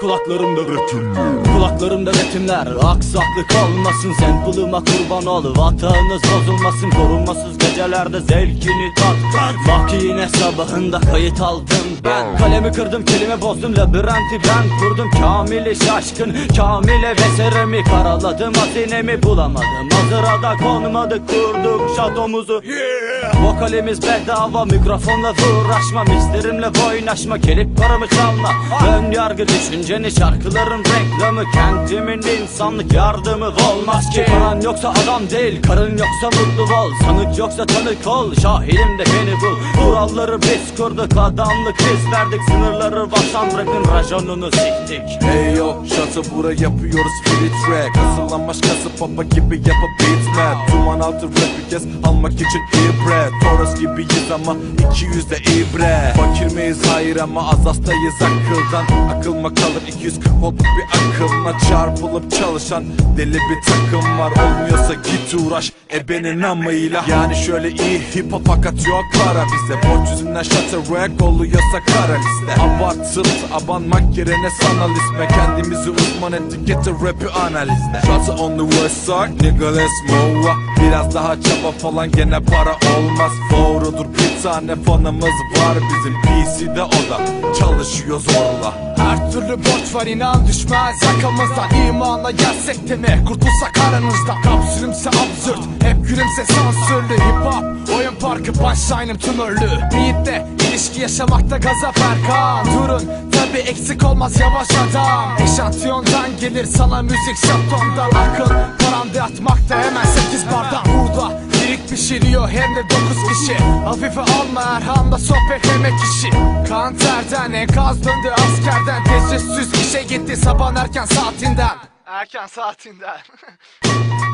Kulaklarımda ritimler Kulaklarımda ritimler. Aksaklık olmasın Sample'ıma kurban ol. Vatağınız bozulmasın Korunmasız gecelerde zevkini tat. Makine sabahında kayıt aldım ben. Kalemi kırdım kelime bozdum Labirenti ben. Kurdum Kamili şaşkın Kamile veserimi karaladım Hazinemi bulamadım. Hazırada konmadık kurduk şatomuzu. Vokalimiz bedava mikrofonla uğraşma. Mizlerimle oynaşma gelip paramı çalma. Ön yargı düşünceni şarkıların reklamı? Kentimin insanlık yardımı olmaz ki. Paran yoksa adam değil karın yoksa mutlu ol. Sanık yoksa tanık ol şahidim de beni bul. Kuralları biz kurduk adamlık biz verdik. Sınırları baksan bırakın rajonunu siktik. Hey yo şatı bura yapıyoruz free track Asılan başkası papa gibi yapıp beat mad Duman altı rap bir kez almak için ibret Toros gibiyiz ama 200 de ibre. Fakir miyiz? Hayır ama az hastayız akıldan Akıl mı kalır 240 voltluk bir akımla Çarpılıp çalışan deli bir takım var. Olmuyorsa git uğraş ebenin amıyla. Yani şöyle iyi hip hop fakat yok para bize Borç yüzünden rap oluyorsa kara liste Abartılıp abanmak yerine sanal isme. Kendimizi uzman ettik getir rapi analizle. Şatı on the west side nigga let's move Biraz daha çaba falan gene para olmaz. Doğrudur bir tane fanımız var bizim. PC'de o da çalışıyor zorla. Her türlü borç var inan düşmez. Yakamızdan İmanla gelsek de mi kurtulsak aranızdan Kapsülümse absürt hep gülümse sansürlü. Hip hop oyun parkı punchlinem tümörlü. Beatle ilişki yaşamakta gaza Erkan Durun tabi eksik olmaz yavaş adam. Eşantiyondan gelir sana müzik şatondan Akıl karanlığı atmakta hemen sekiz Lirik pişiriyor hem de dokuz kişi. Hafife alma Erhan'la sohbet yemek işi. Kan terden enkaz döndü askerden. Tecessüs işe gitti sabah erken saatinden. Erken saatinden